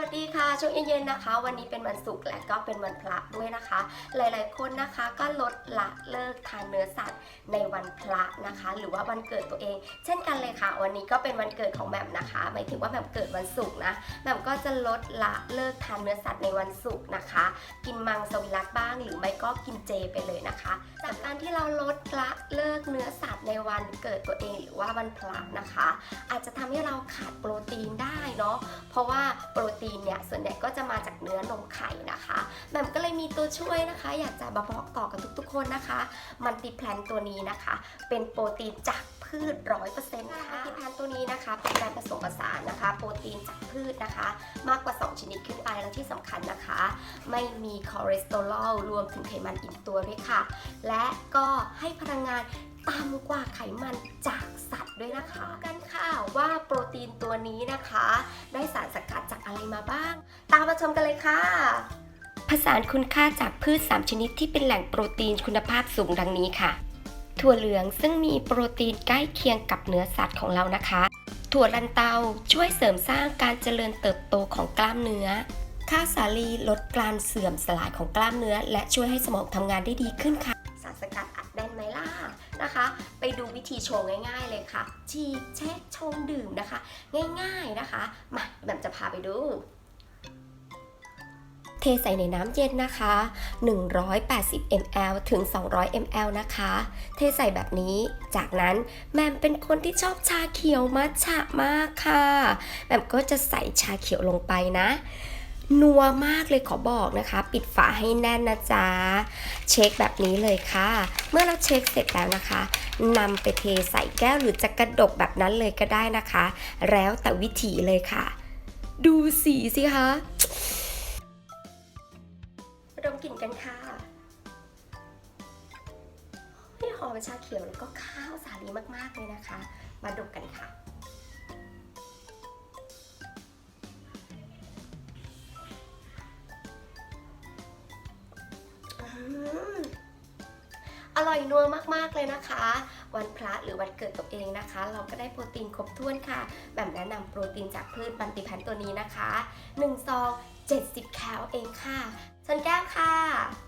วัสดีค่ะช่วงเย็นๆนะคะ วันนี้เป็นวันศุกร์และก็เป็นวันพระด้วยนะคะ หลายๆคนนะคะก็ลดละเลิกทานเนื้อสัตว์ในวันพระนะคะ หรือว่าวันเกิดตัวเอง เช่นกันเลยค่ะ วันนี้ก็เป็นวันเกิดของแหม่มนะคะหมายถึงว่าแหม่มเกิดวันศุกร์นะแหม่มก็จะลดละเลิกทานเนื้อสัตว์ในวันศุกร์นะคะ กินมังสวิรัตบ้าง หรือไม่ก็กินเจไปเลยนะคะ จากการที่เราลดละเลิกเนื้อสัตว์ในวันเกิดตัวเอง หรือว่าวันพระนะคะ อาจจะทำให้เราขาดโปรตีนได้เนาะเพราะว่าโปรตีนเนี่ยส่วนใหญ่ก็จะมาจากเนื้อนมไข่นะคะแหม่มก็เลยมีตัวช่วยนะคะ อยากจะมาบอกต่อกับทุกๆ คนนะคะมันติแพลนตัวนี้นะคะ เป็นโปรตีนจากพืชร้อยเปอร์เซ็นต์ค่ะติแพลนตัวนี้นะคะ เป็นการผสมผสานนะคะ โปรตีนจากพืชนะคะ มากกว่า 2 ชนิดขึ้นไปและที่สำคัญนะคะ ไม่มีคอเลสเตอรอลรวมถึงไขมันอิ่มตัวด้วยค่ะ และก็ให้พลังงาน ต่ำกว่าไขมันจากสัตว์ด้วยนะคะ กันค่ะว่าโปรตีนตัวนี้นะคะ ได้สารสกัดจากอะไรมาบ้าง ตามมาชมกันเลยค่ะผสานคุณค่าจากพืช 3 ชนิดที่เป็นแหล่งโปรตีนคุณภาพสูงดังนี้ค่ะ ถั่วเหลืองซึ่งมีโปรตีนใกล้เคียงกับเนื้อสัตว์ของเรานะคะ ถั่วลันเตาช่วยเสริมสร้างการเจริญเติบโตของกล้ามเนื้อ ข้าวสาลีลดการเสื่อมสลายของกล้ามเนื้อ และช่วยให้สมองทำงานได้ดีขึ้นค่ะ สารสกัดอัดแน่น ไหมล่ะนะคะ ไปดูวิธีชงง่าย ๆเลยค่ะฉีกเช็คชงดื่มนะคะ ง่ายๆนะคะมาแบบจะพาไปดูเทใส่ในน้ำเย็นนะคะ 180 ml ถึง 200 ml นะคะ เทใส่แบบนี้ จากนั้นแมมเป็นคนที่ชอบชาเขียวมัทฉะมากค่ะ แมมก็จะใส่ชาเขียวลงไปนะ นัวมากเลยขอบอกนะคะ ปิดฝาให้แน่นนะจ๊ะ เช็คแบบนี้เลยค่ะ เมื่อเราเช็คเสร็จแล้วนะคะนำไปเทใส่แก้วหรือจะกระดกแบบนั้นเลยก็ได้นะคะ แล้วแต่วิถีเลยค่ะ ดูสีสิคะมาดมกลิ่นกันค่ะพี่หอมชาเขียวแล้วก็ข้าวสาลีมากๆเลยนะคะ มาดมกันค่ะ อร่อยนัวมากๆเลยนะคะ วันพระหรือวันเกิดตัวเองนะคะ เราก็ได้โปรตีนครบถ้วนค่ะแบบแนะนำโปรตีนจากพืชบันติพันตัวนี้นะคะ1ซอง70 แคลเองค่ะชนแก้วค่ะ